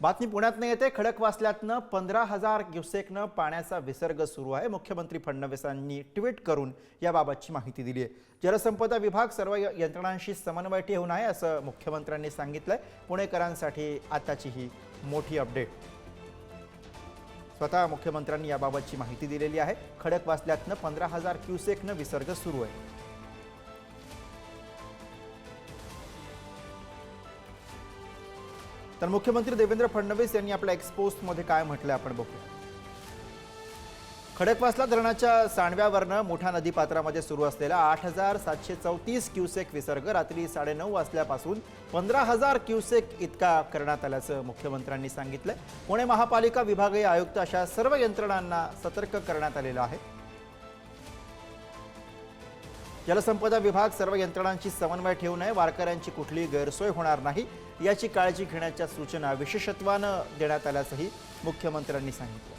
बातमी पुण्यातनं येते. खडकवासल्यातनं पंधरा हजार क्युसेकनं पाण्याचा विसर्ग सुरू आहे. मुख्यमंत्री फडणवीसांनी ट्विट करून याबाबतची माहिती दिली आहे. जलसंपदा विभाग सर्व य- यंत्रणांशी समन्वय ठेवून आहे असं मुख्यमंत्र्यांनी सांगितलंय. पुणेकरांसाठी आताची ही मोठी अपडेट. स्वतः मुख्यमंत्र्यांनी याबाबतची माहिती दिलेली आहे. खडकवासल्यातनं पंधरा हजार क्युसेकनं विसर्ग सुरू आहे. तर मुख्यमंत्री देवेंद्र फडणवीस यांनी आपल्या एक्सपोस्टमध्ये काय म्हटलंय आपण बघूया. खडकवासला धरणाच्या सांडव्यावरनं मोठ्या नदीपात्रामध्ये सुरू असलेला आठ हजार सातशे चौतीस क्युसेक विसर्ग रात्री साडेनऊ वाजल्यापासून पंधरा हजार क्युसेक इतका करण्यात आल्याचं मुख्यमंत्र्यांनी सांगितलंय. पुणे महापालिका विभागीय आयुक्त अशा सर्व यंत्रणांना सतर्क करण्यात आलेलं आहे. जलसंपदा विभाग सर्व यंत्रणांची समन्वय ठेवून आहे वारकऱ्यांची कुठलीही गैरसोय होणार नाही. याची काळजी घेण्याच्या सूचना विशेषत्वानं देण्यात आल्याचंही मुख्यमंत्र्यांनी सांगितलं.